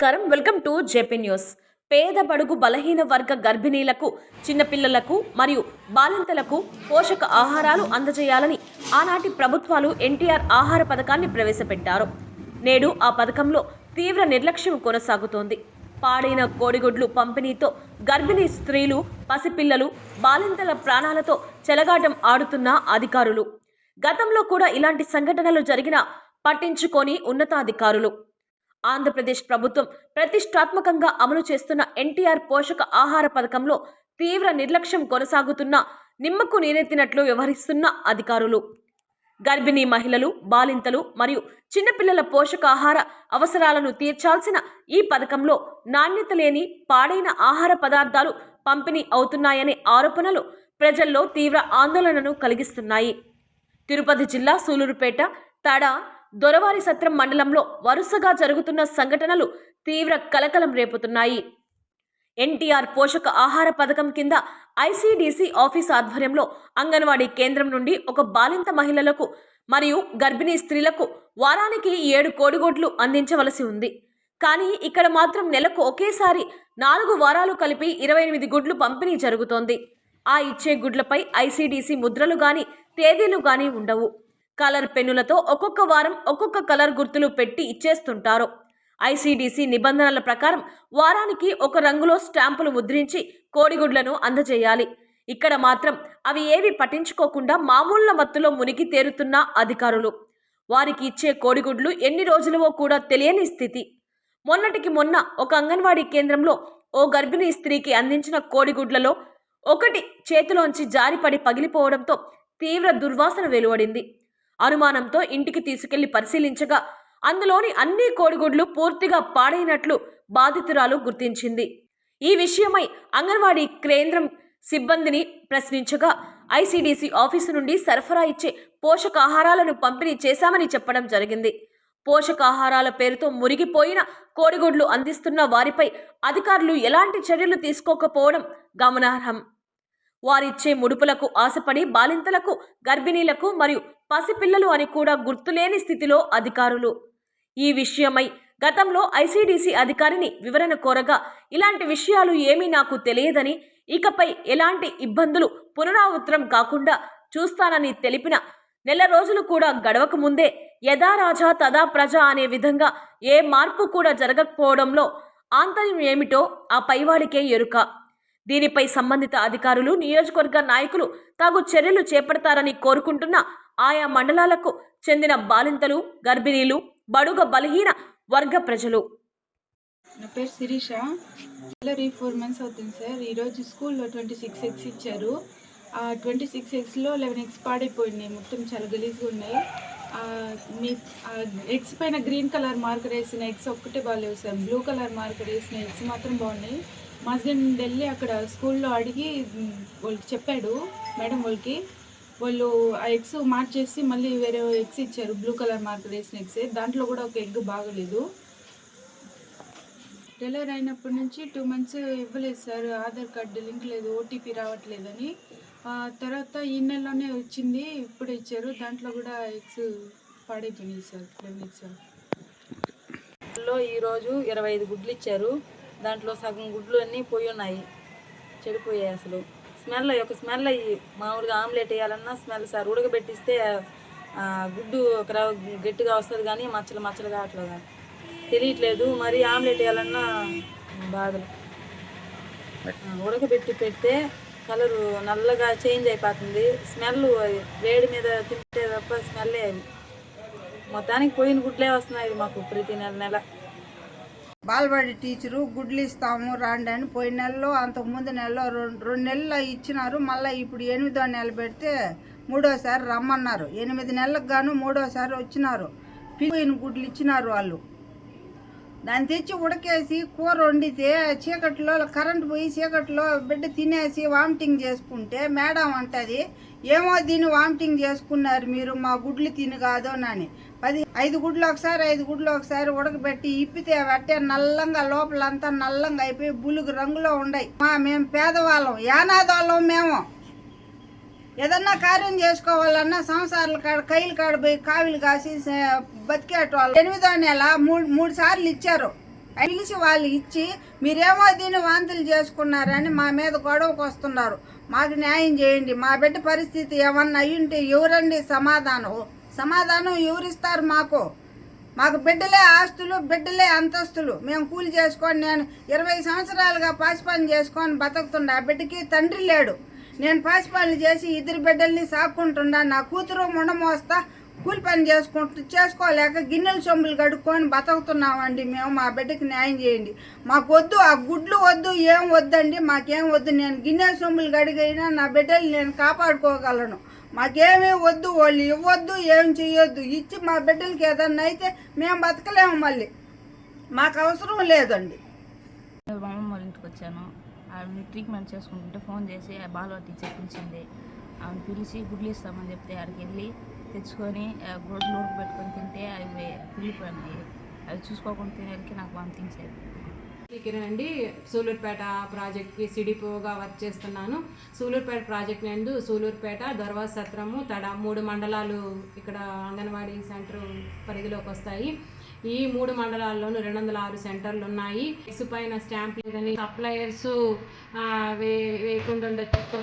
నమస్కారం. Welcome to JP news. పేద బడుగు బలహీన వర్గ గర్భిణీలకు చిన్నపిల్లలకు మరియు బాలింతలకు పోషక ఆహారాలు అందజేయాలని ఆనాటి ప్రభుత్వాలు ఎన్టీఆర్ ఆహార పథకాన్ని ప్రవేశపెట్టారు. నేడు ఆ పథకంలో తీవ్ర నిర్లక్ష్యం కొనసాగుతోంది. పాడైన కోడిగుడ్లు పంపిణీతో గర్భిణీ స్త్రీలు పసిపిల్లలు బాలింతల ప్రాణాలతో చెలగాటం ఆడుతున్న అధికారులు. గతంలో కూడా ఇలాంటి సంఘటనలు జరిగినా పట్టించుకొని ఉన్నతాధికారులు. ఆంధ్రప్రదేశ్ ప్రభుత్వం ప్రతిష్టాత్మకంగా అమలు చేస్తున్న ఎన్టీఆర్ పోషక ఆహార పథకంలో తీవ్ర నిర్లక్ష్యం కొనసాగుతున్న నిమ్మకు నీరెత్తినట్లు వ్యవహరిస్తున్న అధికారులు. గర్భిణీ మహిళలు బాలింతలు మరియు చిన్నపిల్లల పోషకాహార అవసరాలను తీర్చాల్సిన ఈ పథకంలో నాణ్యత లేని పాడైన ఆహార పదార్థాలు పంపిణీ అవుతున్నాయనే ఆరోపణలు ప్రజల్లో తీవ్ర ఆందోళనను కలిగిస్తున్నాయి. తిరుపతి జిల్లా సూలూరుపేట తడ దొరవారి సత్రం మండలంలో వరుసగా జరుగుతున్న సంఘటనలు తీవ్ర కలకలం రేపుతున్నాయి. ఎన్టీఆర్ పోషక ఆహార పథకం కింద ఐసీడీసీ ఆఫీస్ ఆధ్వర్యంలో అంగన్వాడీ కేంద్రం నుండి ఒక బాలింత మహిళలకు మరియు గర్భిణీ స్త్రీలకు వారానికి ఏడు కోడిగుడ్లు అందించవలసి ఉంది. కానీ ఇక్కడ మాత్రం నెలకు ఒకేసారి నాలుగు వారాలు కలిపి ఇరవై ఎనిమిది గుడ్లు పంపిణీ జరుగుతోంది. ఆ ఇచ్చే గుడ్లపై ఐసీడీసీ ముద్రలు గాని తేదీలు గాని ఉండవు. కలర్ పెన్నులతో ఒక్కొక్క వారం ఒక్కొక్క కలర్ గుర్తులు పెట్టి ఇచ్చేస్తుంటారు. ఐసీడీసీ నిబంధనల ప్రకారం వారానికి ఒక రంగులో స్టాంపులు ముద్రించి కోడిగుడ్లను అందజేయాలి. ఇక్కడ మాత్రం అవి ఏవి పట్టించుకోకుండా మామూళ్ళ మత్తులో మునిగి తేరుతున్న అధికారులు. వారికి ఇచ్చే కోడిగుడ్లు ఎన్ని రోజులవో కూడా తెలియని స్థితి. మొన్నటికి మొన్న ఒక అంగన్వాడీ కేంద్రంలో ఓ గర్భిణీ స్త్రీకి అందించిన కోడిగుడ్లలో ఒకటి చేతిలోంచి జారిపడి పగిలిపోవడంతో తీవ్ర దుర్వాసన వెలువడింది. అనుమానంతో ఇంటికి తీసుకెళ్ళి పరిశీలించగా అందులోని అన్ని కోడిగుడ్లు పూర్తిగా పాడైనట్లు బాధితురాలు గుర్తించింది. ఈ విషయమై అంగన్వాడీ కేంద్రం సిబ్బందిని ప్రశ్నించగా ఐసీడీసీ ఆఫీసు నుండి సరఫరా ఇచ్చే పోషకాహారాలను పంపిణీ చేశామని చెప్పడం జరిగింది. పోషకాహారాల పేరుతో మురిగిపోయిన కోడిగుడ్లు అందిస్తున్న వారిపై అధికారులు ఎలాంటి చర్యలు తీసుకోకపోవడం గమనార్హం. వారిచ్చే ముడుపులకు ఆశపడి బాలింతలకు గర్భిణీలకు మరియు పసిపిల్లలు అని కూడా గుర్తులేని స్థితిలో అధికారులు. ఈ విషయమై గతంలో ఐసీడీసీ అధికారిని వివరణ కోరగా ఇలాంటి విషయాలు ఏమీ నాకు తెలియదని ఇకపై ఎలాంటి ఇబ్బందులు పునరావృతం కాకుండా చూస్తానని తెలిపిన నెల రోజులు కూడా గడవక ముందే యథా రాజా తదా ప్రజ అనే విధంగా ఏ మార్పు కూడా జరగకపోవడంలో ఆంతర్యం ఏమిటో ఆ పైవాడికే ఎరుక. దీనిపై సంబంధిత అధికారులు నియోజకవర్గ నాయకులు తగు చర్యలు చేపడతారని కోరుకుంటున్న ఆయా మండలాలకు చెందిన బాలింతలు గర్భిణీలు బడుగ బలహీన వర్గ ప్రజలు. నా పేరు శిరీష. ఈ ఫోర్ మంత్స్ అవుతుంది సార్. ఈరోజు స్కూల్లో ట్వంటీ సిక్స్ ఎగ్స్ ఇచ్చారు. ఆ ట్వంటీ సిక్స్ ఎగ్స్లో లెవెన్ ఎగ్స్ పాడైపోయినాయి. మొత్తం చాలా గలీజ్గా ఉన్నాయి. మీ ఎగ్స్ పైన గ్రీన్ కలర్ మార్కర్ వేసిన ఎగ్స్ ఒక్కటే బాగాలేవు సార్. బ్లూ కలర్ మార్కర్ వేసిన ఎగ్స్ మాత్రం బాగున్నాయి. మా హస్బెండ్ వెళ్ళి అక్కడ స్కూల్లో అడిగి వాళ్ళకి చెప్పాడు మేడం వాళ్ళకి. వాళ్ళు ఆ ఎగ్స్ మార్చేసి మళ్ళీ వేరే ఎగ్స్ ఇచ్చారు బ్లూ కలర్ మార్కర్ వేసిన ఎగ్స్. దాంట్లో కూడా ఒక ఎగ్ బాగలేదు. డెలివరీ అయినప్పటి నుంచి టూ మంత్స్ ఇవ్వలేదు సార్ ఆధార్ కార్డు లింక్ లేదు ఓటీపీ రావట్లేదని. ఆ తర్వాత ఈ నెలలోనే వచ్చింది ఇప్పుడు ఇచ్చారు. దాంట్లో కూడా ఎగ్స్ పాడైపోయినాయి సార్ ఎగ్స్లో ఈరోజు ఇరవై ఐదు గుడ్లు ఇచ్చారు. దాంట్లో సగం గుడ్లు అన్నీ పోయి ఉన్నాయి. చెడిపోయాయి అసలు. స్మెల్ ఒక స్మెల్ అయ్యి మామూలుగా ఆమ్లెట్ వేయాలన్నా స్మెల్ సార్ ఉడకబెట్టిస్తే గుడ్డు ఒక గట్టిగా వస్తుంది కానీ మచ్చలు మచ్చలు కావట్లేదు తెలియట్లేదు మరి ఆమ్లెట్ వేయాలన్నా బాధలు. ఉడకబెట్టి పెడితే కలరు నల్లగా చేంజ్ అయిపోతుంది. స్మెల్ వేడి మీద తింటే తప్ప స్మెల్లే మొత్తానికి పోయిన గుడ్లే వస్తున్నాయి మాకు ప్రతి నెల నెల. బాలబడి టీచరు గుడ్లు ఇస్తాము రాండి అని పోయిన నెలలో అంతకుముందు నెలలో రెండు రెండు నెలలు ఇచ్చినారు. మళ్ళీ ఇప్పుడు ఎనిమిదో నెల పెడితే మూడోసారి రమ్మన్నారు. ఎనిమిది నెలలకు గాను మూడోసారి వచ్చినారు. పోయిన గుడ్లు ఇచ్చినారు వాళ్ళు. దాన్ని తెచ్చి ఉడకేసి కూర వండితే చీకట్లో కరెంట్ పోయి చీకట్లో బిడ్డ తినేసి వామిటింగ్ చేసుకుంటే మేడం అంటది. ఏమో దీన్ని వామిటింగ్ చేసుకున్నారు మీరు మా గుడ్లు తిని కాదో అని. పది ఐదు గుడ్లు ఒకసారి ఐదు గుడ్లు ఒకసారి ఉడకబెట్టి ఇప్పితే అట్టే నల్లంగా లోపలంతా నల్లంగా అయిపోయి బులుగు రంగులో ఉండయి. మా మేము పేదవాళ్ళం యానాదోళ్ళం మేము. ఏదన్నా కార్యం చేసుకోవాలన్నా సంసారాల కాడ కైలు కాడ పోయి కావిలు కాసి స- బతికేటోళ్ళు. ఎనిమిదో నెల మూడు మూడు సార్లు ఇచ్చారు. పిలిచి వాళ్ళు ఇచ్చి మీరేమో దీన్ని వాంతులు చేసుకున్నారని మా మీద గొడవకు వస్తున్నారు. మాకు న్యాయం చేయండి. మా బిడ్డ పరిస్థితి ఏమన్నా అయ్యుంటే ఎవరండి సమాధానం? సమాధానం ఎవరిస్తారు మాకు? మాకు బిడ్డలే ఆస్తులు బిడ్డలే అంతస్తులు. మేము కూలి చేసుకొని నేను ఇరవై సంవత్సరాలుగా పాసిపని చేసుకొని బతుకుతుండే ఆ బిడ్డకి తండ్రి లేడు. నేను పాసిపనులు చేసి ఇద్దరు బిడ్డల్ని సాక్కుంటుండా నా కూతురు ముండమోస్తా కూలి పని చేసుకుంటూ చేసుకోలేక గిన్నెలు సొమ్ములు కడుక్కొని బతుకుతున్నామండి. మేము మా బిడ్డకి న్యాయం చేయండి. మాకు వద్దు ఆ గుడ్లు వద్దు ఏం వద్దండి? మాకేం వద్దు. నేను గిన్నెల సొమ్ములు కడిగైనా నా బిడ్డలు నేను కాపాడుకోగలను. మాకేమీ వద్దు వాళ్ళు ఇవ్వద్దు ఏం చేయొద్దు ఇచ్చి మా బిడ్డలకి ఏదన్నా అయితే మేము బతకలేము మళ్ళీ. మాకు అవసరం లేదండి. నేను మా వాళ్ళ ఇంటికి వచ్చాను. ఆమె ట్రీట్మెంట్ చేసుకుంటుంటే ఫోన్ చేసి ఆ టీచర్ పిలిచింది. ఆమె పిలిచి గుడ్లు ఇస్తామని చెప్తే ఆడికి వెళ్ళి తెచ్చుకొని గుడ్లు పెట్టుకొని తింటే అవి పిల్లిపోయినాయి. అవి చూసుకోకుండా తినేకి నాకు వామిటింగ్స్ కిరణ్ అండి. సూలూరుపేట ప్రాజెక్ట్కి సిడిపోగా వర్క్ చేస్తున్నాను. సూలూరుపేట ప్రాజెక్ట్ నందు సూలూరుపేట దొరవా సత్రము తడ మూడు మండలాలు ఇక్కడ అంగన్వాడీ సెంటర్ పరిధిలోకి వస్తాయి. ఈ మూడు మండలాల్లోనూ రెండు వందల ఆరు సెంటర్లు ఉన్నాయి ఎక్స్ పైన స్టాంప్ లేదని సప్లయర్స్ వేయకుండా ఉండొచ్చు.